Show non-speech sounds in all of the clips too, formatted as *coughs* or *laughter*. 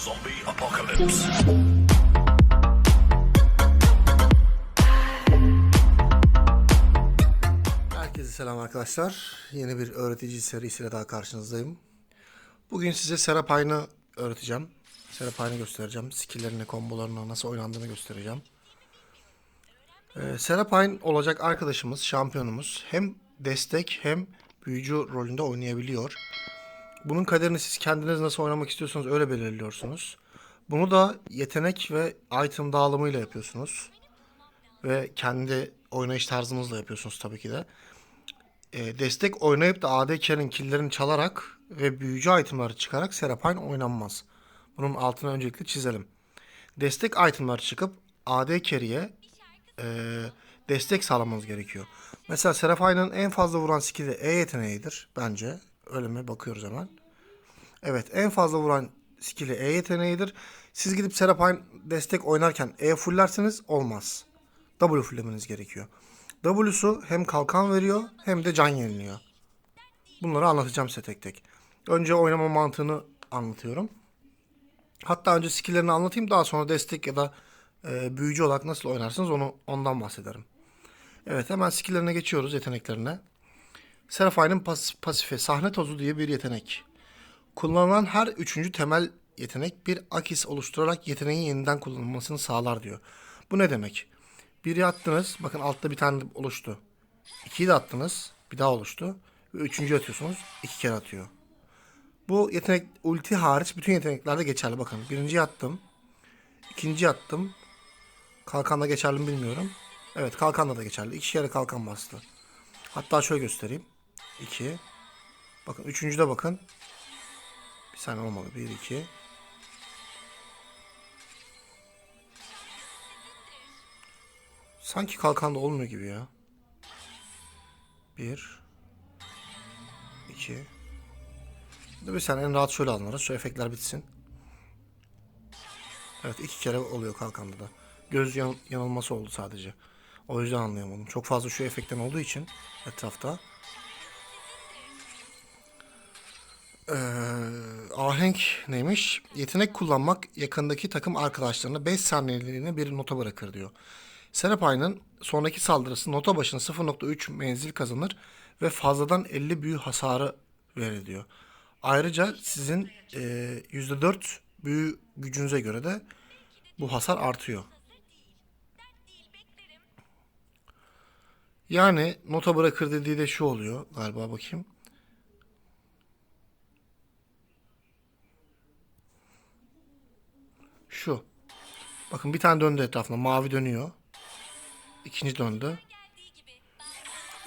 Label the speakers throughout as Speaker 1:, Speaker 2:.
Speaker 1: Zombie apocalypse.
Speaker 2: Herkese selam arkadaşlar. Yeni bir öğretici serisiyle daha karşınızdayım. Bugün size Serapine'ı öğreteceğim. Serapine'ı göstereceğim. Skill'lerini, kombolarını, nasıl oynandığını göstereceğim. Ee, Serapine olacak arkadaşımız, şampiyonumuz hem destek hem büyücü rolünde oynayabiliyor. Bunun kaderini siz kendiniz nasıl oynamak istiyorsanız öyle belirliyorsunuz. Bunu da yetenek ve item dağılımıyla yapıyorsunuz. Ve kendi oynayış tarzınızla yapıyorsunuz tabii ki de. E, destek oynayıp da AD carry'in killerini çalarak ve büyücü itemları çıkarak Serapine oynanmaz. Bunun altını öncelikle çizelim. Destek itemları çıkıp AD carry'e e, destek sağlamanız gerekiyor. Mesela Serapine'ın en fazla vuran skill'i E yeteneğidir bence. Öyle mi? Bakıyoruz hemen. Evet en fazla vuran skill'i E yeteneğidir. Siz gidip Serapine destek oynarken E fullerseniz olmaz. W fullemeniz gerekiyor. W'su hem kalkan veriyor hem de can yeniliyor. Bunları anlatacağım size tek tek. Önce oynama mantığını anlatıyorum. Hatta önce skill'lerini anlatayım daha sonra destek ya da e, büyücü olarak nasıl oynarsınız onu ondan bahsederim. Evet hemen skill'lerine geçiyoruz yeteneklerine. Seraphine'ın pas pasifi sahne tozu diye bir yetenek. Kullanılan her üçüncü temel yetenek bir akis oluşturarak yeteneğin yeniden kullanılmasını sağlar diyor. Bu ne demek? Biri attınız. Bakın altta bir tane oluştu. İkiyi de attınız. Bir daha oluştu. Ve üçüncü atıyorsunuz. iki kere atıyor. Bu yetenek ulti hariç bütün yeteneklerde geçerli. Bakın birinci attım. ikinci attım. Kalkanla geçerli mi bilmiyorum. Evet kalkanla da geçerli. İki kere kalkan bastı. Hatta şöyle göstereyim. 2. Bakın üçüncüde bakın. Bir saniye olmadı. 1 2. Sanki kalkanda olmuyor gibi ya. 1 2 Dur bir saniye en rahat şöyle alınırız. Şu efektler bitsin. Evet iki kere oluyor kalkanda da. Göz yan- yanılması oldu sadece. O yüzden anlayamadım. Çok fazla şu efektten olduğu için etrafta. Ee, ahenk neymiş? Yetenek kullanmak yakındaki takım arkadaşlarına 5 saniyeliğine bir nota bırakır diyor. Serapine'ın sonraki saldırısı nota başına 0.3 menzil kazanır ve fazladan 50 büyü hasarı verir diyor. Ayrıca sizin e, %4 büyü gücünüze göre de bu hasar artıyor. Yani nota bırakır dediği de şu oluyor galiba bakayım. Şu. Bakın bir tane döndü etrafında. Mavi dönüyor. İkinci döndü.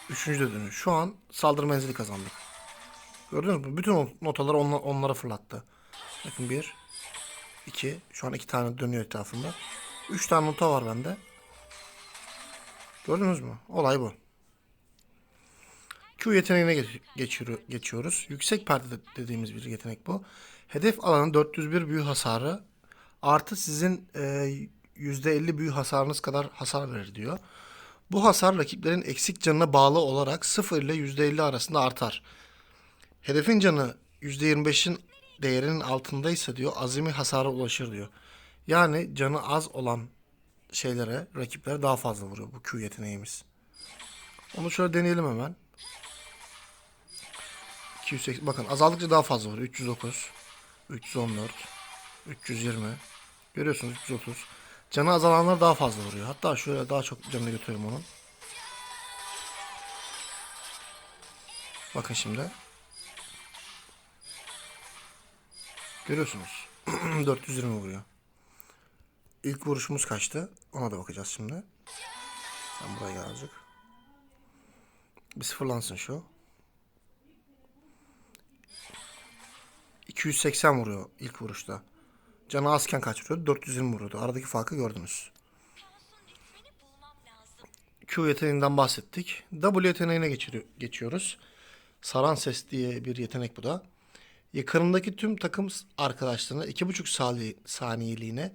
Speaker 2: Üçüncü de dönüyor. Şu an saldırı menzili kazandık. Gördünüz mü? Bütün notaları onla- onlara fırlattı. Bakın bir. iki. Şu an iki tane dönüyor etrafında. Üç tane nota var bende. Gördünüz mü? Olay bu. Q yeteneğine geç- geçiyor- geçiyoruz. Yüksek perde dediğimiz bir yetenek bu. Hedef alanın 401 büyü hasarı artı sizin e, %50 büyü hasarınız kadar hasar verir diyor. Bu hasar rakiplerin eksik canına bağlı olarak 0 ile %50 arasında artar. Hedefin canı %25'in değerinin altındaysa diyor azimi hasara ulaşır diyor. Yani canı az olan şeylere, rakiplere daha fazla vuruyor bu Q yeteneğimiz. Onu şöyle deneyelim hemen. 280 bakın azaldıkça daha fazla vuruyor. 309, 314, 320. Görüyorsunuz 330. Canı azalanlar daha fazla vuruyor. Hatta şöyle daha çok canını götürüyorum onun. Bakın şimdi. Görüyorsunuz. *clears throat* 420 vuruyor. İlk vuruşumuz kaçtı? Ona da bakacağız şimdi. Sen buraya gel. Bir sıfırlansın şu. 280 vuruyor ilk vuruşta. Canı azken kaç vuruyordu? 420 vuruyordu. Aradaki farkı gördünüz. Q yeteneğinden bahsettik. W yeteneğine geçiyoruz. Saran ses diye bir yetenek bu da. Yakınındaki tüm takım arkadaşlarına 2,5 sali- saniyeliğine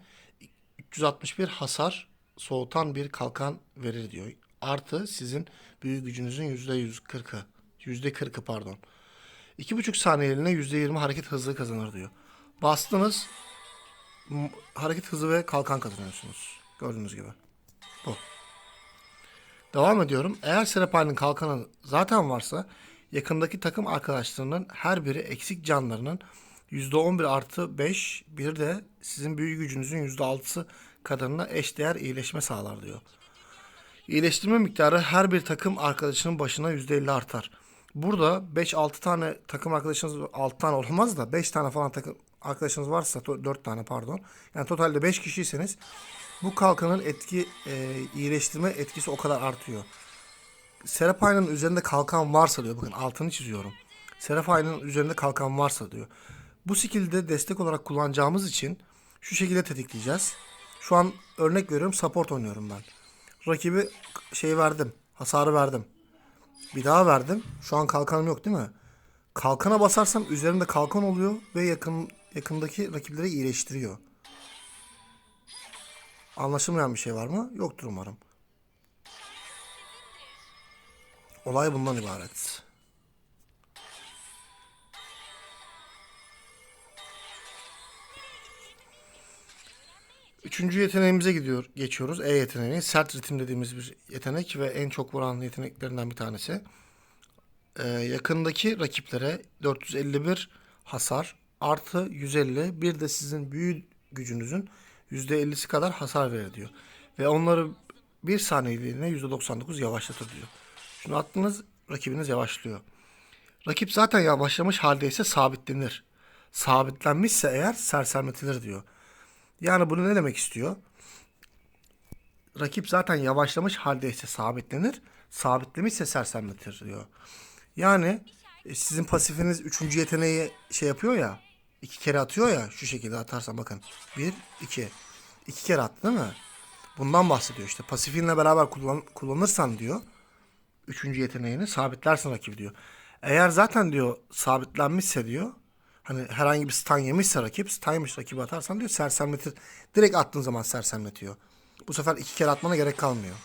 Speaker 2: 361 hasar soğutan bir kalkan verir diyor. Artı sizin büyü gücünüzün %140'ı. %40'ı pardon. 2,5 saniyeliğine %20 hareket hızı kazanır diyor. Bastınız hareket hızı ve kalkan kazanıyorsunuz. Gördüğünüz gibi. Bu. Devam ediyorum. Eğer Serapay'ın kalkanı zaten varsa yakındaki takım arkadaşlarının her biri eksik canlarının %11 artı 5 bir de sizin büyü gücünüzün %6'sı kadarına eşdeğer iyileşme sağlar diyor. İyileştirme miktarı her bir takım arkadaşının başına %50 artar. Burada 5-6 tane takım arkadaşınız 6 tane olmaz da 5 tane falan takım arkadaşınız varsa 4 tane pardon. Yani totalde 5 kişiyseniz bu kalkanın etki e, iyileştirme etkisi o kadar artıyor. Seraphine üzerinde kalkan varsa diyor. Bakın altını çiziyorum. Seraphine'ın üzerinde kalkan varsa diyor. Bu skill'de destek olarak kullanacağımız için şu şekilde tetikleyeceğiz. Şu an örnek veriyorum support oynuyorum ben. Rakibi şey verdim. Hasarı verdim. Bir daha verdim. Şu an kalkanım yok değil mi? Kalkana basarsam üzerinde kalkan oluyor ve yakın yakındaki rakipleri iyileştiriyor. Anlaşılmayan bir şey var mı? Yoktur umarım. Olay bundan ibaret. Üçüncü yeteneğimize gidiyor, geçiyoruz. E yeteneği. Sert ritim dediğimiz bir yetenek ve en çok vuran yeteneklerinden bir tanesi. Ee, yakındaki rakiplere 451 hasar artı 150 bir de sizin büyü gücünüzün %50'si kadar hasar verir diyor. Ve onları bir saniyeliğine %99 yavaşlatır diyor. Şunu attınız rakibiniz yavaşlıyor. Rakip zaten yavaşlamış haldeyse sabitlenir. Sabitlenmişse eğer sersemletilir diyor. Yani bunu ne demek istiyor? Rakip zaten yavaşlamış haldeyse sabitlenir. Sabitlemişse sersemletir diyor. Yani e, sizin pasifiniz üçüncü yeteneği şey yapıyor ya. İki kere atıyor ya şu şekilde atarsan bakın. Bir, iki. İki kere attı değil mi? Bundan bahsediyor işte. Pasifinle beraber kullan, kullanırsan diyor. Üçüncü yeteneğini sabitlersin rakibi diyor. Eğer zaten diyor sabitlenmişse diyor. Hani herhangi bir stun yemişse rakip, stun yemiş rakibi atarsan diyor sersemletir. Direkt attığın zaman sersemletiyor. Bu sefer iki kere atmana gerek kalmıyor.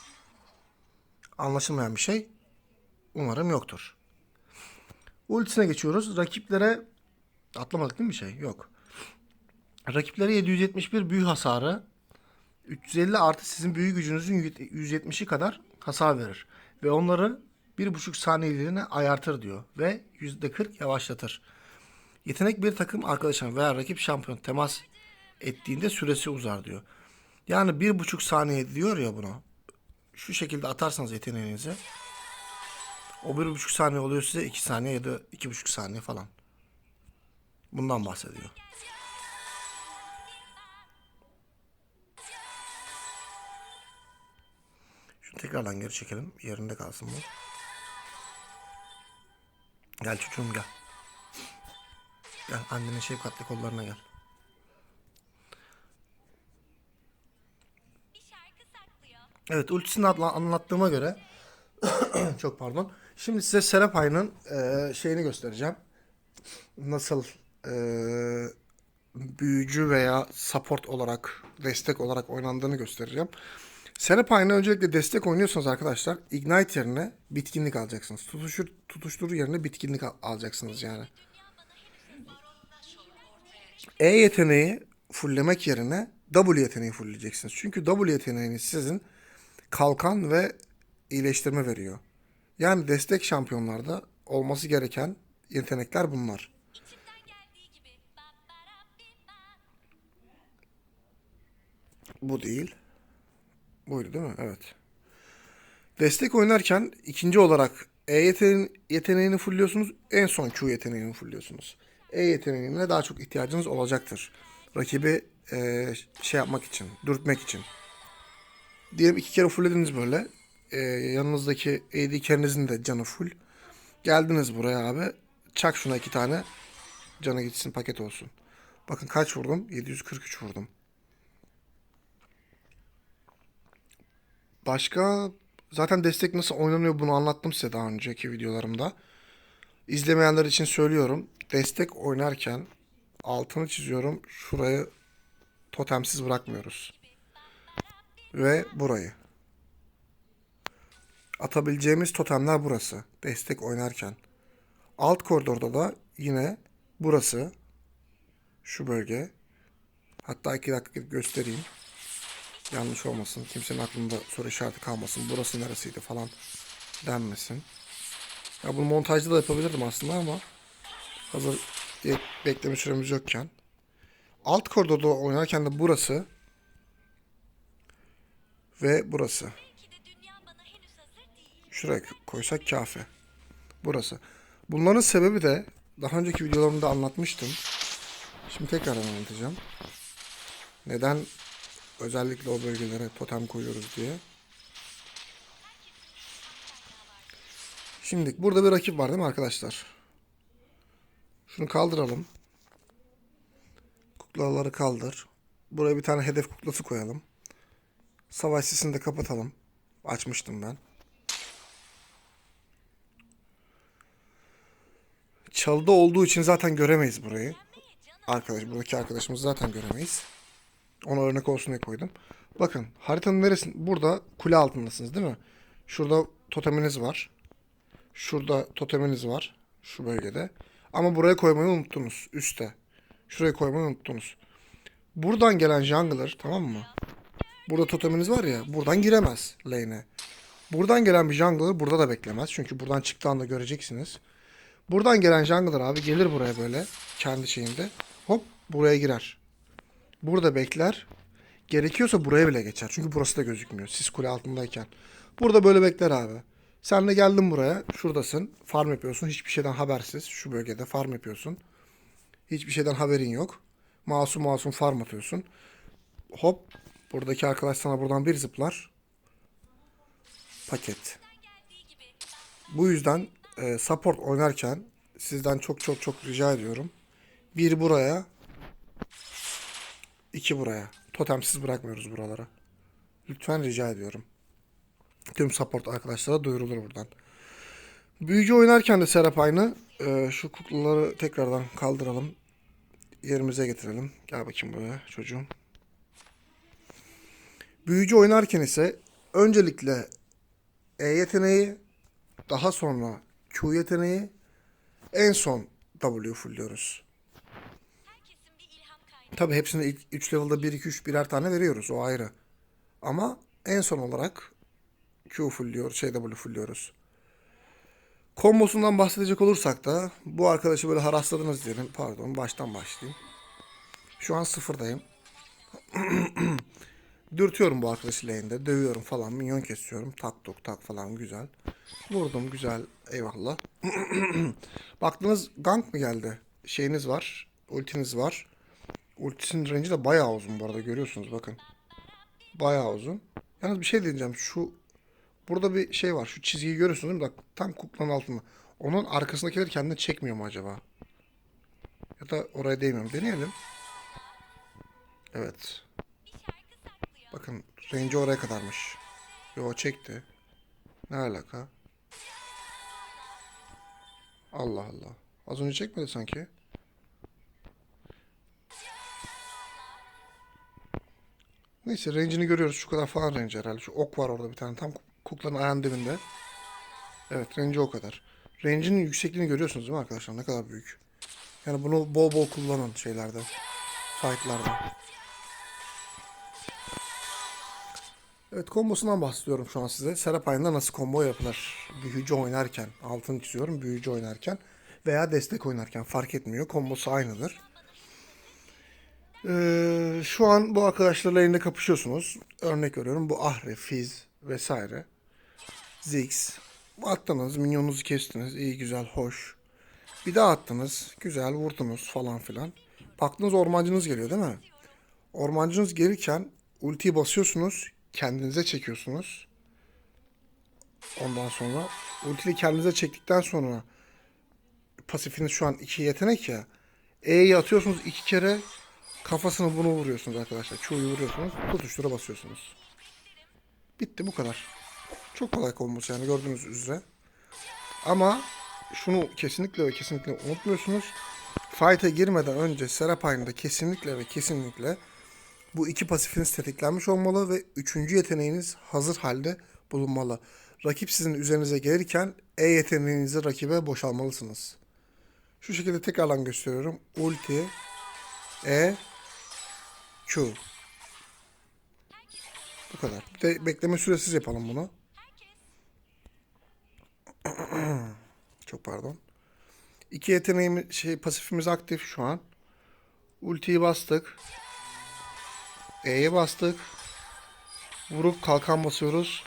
Speaker 2: Anlaşılmayan bir şey umarım yoktur. Ultisine geçiyoruz. Rakiplere atlamadık değil mi şey? Yok. Rakiplere 771 büyü hasarı 350 artı sizin büyü gücünüzün 170'i kadar hasar verir. Ve onları 1,5 saniyeliğine ayartır diyor. Ve %40 yavaşlatır. Yetenek bir takım arkadaşına veya rakip şampiyon temas ettiğinde süresi uzar diyor. Yani bir buçuk saniye diyor ya bunu. Şu şekilde atarsanız yeteneğinizi o bir buçuk saniye oluyor size iki saniye ya da iki buçuk saniye falan. Bundan bahsediyor. Şunu tekrardan geri çekelim. Yerinde kalsın bu. Gel çocuğum gel. Gel annenin şefkatli kollarına gel. Evet ultisini anlattığıma göre *coughs* çok pardon. Şimdi size Seraphine'ın eee, şeyini göstereceğim. Nasıl eee, büyücü veya support olarak, destek olarak oynandığını göstereceğim. Seraphine'ı öncelikle destek oynuyorsanız arkadaşlar Ignite yerine bitkinlik alacaksınız. Tutuşur, tutuştur yerine bitkinlik al- alacaksınız yani. E yeteneği fulllemek yerine W yeteneği fullleyeceksiniz. Çünkü W yeteneğini sizin kalkan ve iyileştirme veriyor. Yani destek şampiyonlarda olması gereken yetenekler bunlar. Bu değil. Buydu değil mi? Evet. Destek oynarken ikinci olarak E yeteneğini, yeteneğini fullliyorsunuz. En son Q yeteneğini fullliyorsunuz. E yeteneğine daha çok ihtiyacınız olacaktır. Rakibi e, şey yapmak için, dürtmek için. Diyelim iki kere fulllediniz böyle. E, yanınızdaki AD carry'nizin de canı full. Geldiniz buraya abi. Çak şuna iki tane. Canı gitsin paket olsun. Bakın kaç vurdum? 743 vurdum. Başka zaten destek nasıl oynanıyor bunu anlattım size daha önceki videolarımda. İzlemeyenler için söylüyorum. Destek oynarken altını çiziyorum. Şurayı totemsiz bırakmıyoruz. Ve burayı. Atabileceğimiz totemler burası. Destek oynarken. Alt koridorda da yine burası. Şu bölge. Hatta iki dakika göstereyim. Yanlış olmasın. Kimsenin aklında soru işareti kalmasın. Burası neresiydi falan denmesin. Ya bunu montajda da yapabilirdim aslında ama hazır be- bekleme süremiz yokken. Alt koridorda oynarken de burası ve burası. Şuraya koysak kafi. Burası. Bunların sebebi de daha önceki videolarımda anlatmıştım. Şimdi tekrardan anlatacağım. Neden özellikle o bölgelere totem koyuyoruz diye. Şimdi burada bir rakip var değil mi arkadaşlar? Şunu kaldıralım. Kuklaları kaldır. Buraya bir tane hedef kuklası koyalım. Savaş sesini de kapatalım. Açmıştım ben. Çalıda olduğu için zaten göremeyiz burayı. Arkadaş, buradaki arkadaşımız zaten göremeyiz. Ona örnek olsun diye koydum. Bakın haritanın neresinde? Burada kule altındasınız değil mi? Şurada toteminiz var. Şurada toteminiz var. Şu bölgede. Ama buraya koymayı unuttunuz. Üste. Şuraya koymayı unuttunuz. Buradan gelen jungler tamam mı? Burada toteminiz var ya. Buradan giremez lane'e. Buradan gelen bir jungler burada da beklemez. Çünkü buradan çıktığı anda göreceksiniz. Buradan gelen jungler abi gelir buraya böyle. Kendi şeyinde. Hop buraya girer. Burada bekler. Gerekiyorsa buraya bile geçer. Çünkü burası da gözükmüyor. Siz kule altındayken. Burada böyle bekler abi. Sen de geldin buraya. Şuradasın. Farm yapıyorsun. Hiçbir şeyden habersiz. Şu bölgede farm yapıyorsun. Hiçbir şeyden haberin yok. Masum masum farm atıyorsun. Hop. Buradaki arkadaş sana buradan bir zıplar. Paket. Bu yüzden e, support oynarken sizden çok çok çok rica ediyorum. Bir buraya, iki buraya. Totemsiz bırakmıyoruz buralara. Lütfen rica ediyorum. Tüm support arkadaşlara duyurulur buradan. Büyücü oynarken de Serap aynı. E, şu kuklaları tekrardan kaldıralım. Yerimize getirelim. Gel bakayım buraya çocuğum. Büyücü oynarken ise öncelikle E yeteneği, daha sonra Q yeteneği, en son W fullliyoruz. Tabi hepsini ilk 3 level'da 1 2 3 birer tane veriyoruz o ayrı. Ama en son olarak Q fullliyoruz, şey W fullliyoruz. Kombosundan bahsedecek olursak da bu arkadaşı böyle harasladınız diyelim. Pardon baştan başlayayım. Şu an sıfırdayım. *clears throat* Dürtüyorum bu arkadaşı lane'de. Dövüyorum falan. Minyon kesiyorum. Tak tok tak falan güzel. Vurdum güzel. Eyvallah. *clears throat* Baktınız gank mı geldi? Şeyiniz var. Ultiniz var. Ultisinin range'i de bayağı uzun bu arada görüyorsunuz bakın. Bayağı uzun. Yalnız bir şey diyeceğim. Şu burada bir şey var. Şu çizgiyi görüyorsunuz değil mi? Bak tam kuklanın altında. Onun arkasındakileri kendine çekmiyor mu acaba? Ya da oraya değmiyor mu? Deneyelim. Evet. Bakın range oraya kadarmış. Yo çekti. Ne alaka? Allah Allah. Az önce çekmedi sanki. Neyse range'ini görüyoruz. Şu kadar falan range herhalde. Şu ok var orada bir tane. Tam kuklanın ayağının dibinde. Evet range o kadar. Range'in yüksekliğini görüyorsunuz değil mi arkadaşlar? Ne kadar büyük. Yani bunu bol bol kullanın şeylerde. Fight'larda. Evet kombosundan bahsediyorum şu an size. Serap Ayın'da nasıl combo yapılır? Büyücü oynarken, altını çiziyorum büyücü oynarken veya destek oynarken fark etmiyor. Kombosu aynıdır. Ee, şu an bu arkadaşlarla elinde kapışıyorsunuz. Örnek veriyorum bu Ahri, Fiz vesaire. Ziggs. Attınız, minyonunuzu kestiniz. iyi güzel, hoş. Bir daha attınız. Güzel vurdunuz falan filan. Baktınız ormancınız geliyor değil mi? Ormancınız gelirken ultiyi basıyorsunuz. Kendinize çekiyorsunuz. Ondan sonra ultiyi kendinize çektikten sonra pasifiniz şu an iki yetenek ya. E'yi atıyorsunuz iki kere kafasını bunu vuruyorsunuz arkadaşlar. Q'yu vuruyorsunuz. Tutuştura basıyorsunuz. Bitti bu kadar. Çok kolay kombosu yani gördüğünüz üzere. Ama şunu kesinlikle ve kesinlikle unutmuyorsunuz. Fight'e girmeden önce Serap Ayında kesinlikle ve kesinlikle bu iki pasifiniz tetiklenmiş olmalı ve üçüncü yeteneğiniz hazır halde bulunmalı. Rakip sizin üzerinize gelirken E yeteneğinizi rakibe boşalmalısınız. Şu şekilde tekrardan gösteriyorum. Ulti, E, Bu kadar. Bir de bekleme süresiz yapalım bunu. *clears throat* Çok pardon. İki yeteneğimiz şey pasifimiz aktif şu an. Ultiyi bastık. E'ye bastık. Vurup kalkan basıyoruz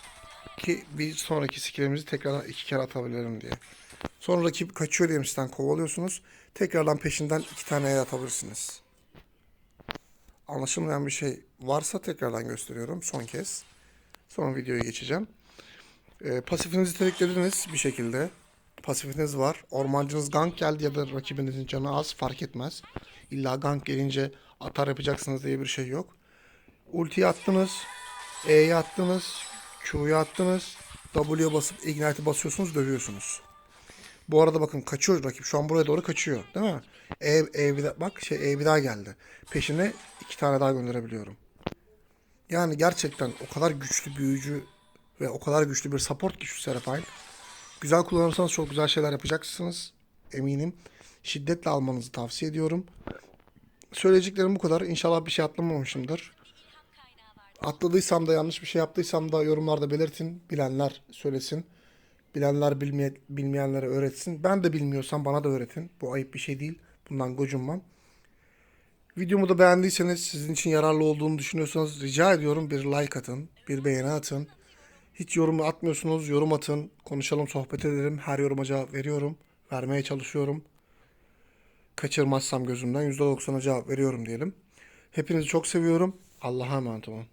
Speaker 2: ki bir sonraki skillimizi tekrardan iki kere atabilirim diye. Sonra rakip kaçıyor diye kovalıyorsunuz. Tekrardan peşinden iki tane atabilirsiniz. Anlaşılmayan bir şey varsa tekrardan gösteriyorum son kez. Sonra videoya geçeceğim. Ee, pasifinizi tetiklediniz bir şekilde. Pasifiniz var. Ormancınız gank geldi ya da rakibinizin canı az fark etmez. İlla gank gelince atar yapacaksınız diye bir şey yok. Ultiyi attınız. E'ye attınız. Q'yu attınız. W'ye basıp Ignite'i basıyorsunuz dövüyorsunuz. Bu arada bakın kaçıyor rakip. Şu an buraya doğru kaçıyor. Değil mi? E, e bir daha- bak şey E bir daha geldi. Peşine iki tane daha gönderebiliyorum. Yani gerçekten o kadar güçlü büyücü ve o kadar güçlü bir support ki şu Seraphine. Güzel kullanırsanız çok güzel şeyler yapacaksınız. Eminim. Şiddetle almanızı tavsiye ediyorum. Söyleyeceklerim bu kadar. İnşallah bir şey atlamamışımdır. Atladıysam da yanlış bir şey yaptıysam da yorumlarda belirtin. Bilenler söylesin. Bilenler bilmeye, bilmeyenlere öğretsin. Ben de bilmiyorsam bana da öğretin. Bu ayıp bir şey değil. Bundan gocunmam. Videomu da beğendiyseniz, sizin için yararlı olduğunu düşünüyorsanız rica ediyorum bir like atın, bir beğeni atın. Hiç yorum atmıyorsunuz, yorum atın. Konuşalım, sohbet edelim. Her yoruma cevap veriyorum. Vermeye çalışıyorum. Kaçırmazsam gözümden %90'a cevap veriyorum diyelim. Hepinizi çok seviyorum. Allah'a emanet olun.